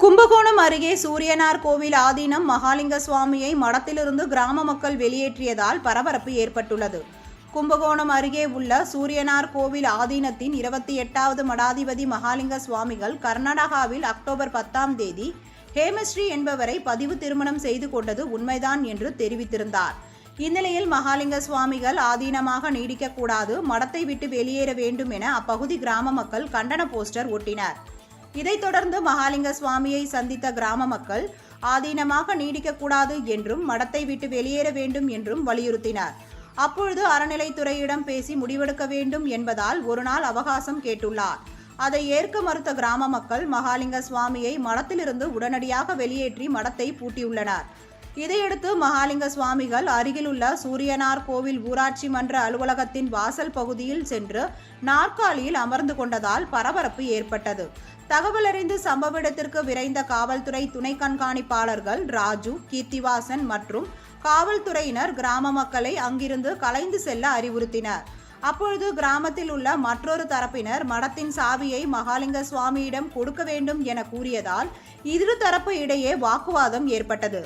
கும்பகோணம் அருகே சூரியனார் கோவில் ஆதீனம் மகாலிங்க சுவாமியை மடத்திலிருந்து கிராம மக்கள் வெளியேற்றியதால் பரபரப்பு ஏற்பட்டுள்ளது. கும்பகோணம் அருகே உள்ள சூரியனார் கோவில் ஆதீனத்தின் இருபத்தி எட்டாவது மடாதிபதி மகாலிங்க சுவாமிகள் கர்நாடகாவில் அக்டோபர் பத்தாம் தேதி ஹேமஸ்ரீ என்பவரை பதிவு திருமணம் செய்து கொண்டது உண்மைதான் என்று தெரிவித்திருந்தார். இந்நிலையில் மகாலிங்க சுவாமிகள் ஆதீனமாக நீடிக்கக்கூடாது மடத்தை விட்டு வெளியேற வேண்டும் என அப்பகுதி கிராம மக்கள் கண்டன போஸ்டர் ஒட்டினர். இதைத் தொடர்ந்து மகாலிங்க சுவாமியை சந்தித்த கிராம மக்கள் ஆதீனமாக நீடிக்கக்கூடாது என்றும் மடத்தை விட்டு வெளியேற வேண்டும் என்றும் வலியுறுத்தினர். அப்பொழுது அறநிலைத்துறையிடம் பேசி முடிவெடுக்க வேண்டும் என்பதால் ஒரு நாள் அவகாசம் கேட்டுள்ளார். அதை ஏற்க மறுத்த கிராம மக்கள் மகாலிங்க சுவாமியை மடத்திலிருந்து உடனடியாக வெளியேற்றி மடத்தை பூட்டியுள்ளனர். இதையடுத்து மகாலிங்க சுவாமிகள் அருகிலுள்ள சூரியனார் கோவில் ஊராட்சி மன்ற அலுவலகத்தின் வாசல் பகுதியில் சென்று நாற்காலியில் அமர்ந்து கொண்டதால் பரபரப்பு ஏற்பட்டது. தகவல் அறிந்து சம்பவ இடத்திற்கு விரைந்த காவல்துறை துணை கண்காணிப்பாளர்கள் ராஜு கீர்த்திவாசன் மற்றும் காவல்துறையினர் கிராம மக்களை அங்கிருந்து கலைந்து செல்ல அறிவுறுத்தினர். அப்பொழுது கிராமத்தில் உள்ள மற்றொரு தரப்பினர் மடத்தின் சாவியை மகாலிங்க சுவாமியிடம் கொடுக்க வேண்டும் என கூறியதால் இரு தரப்பு இடையே வாக்குவாதம் ஏற்பட்டது.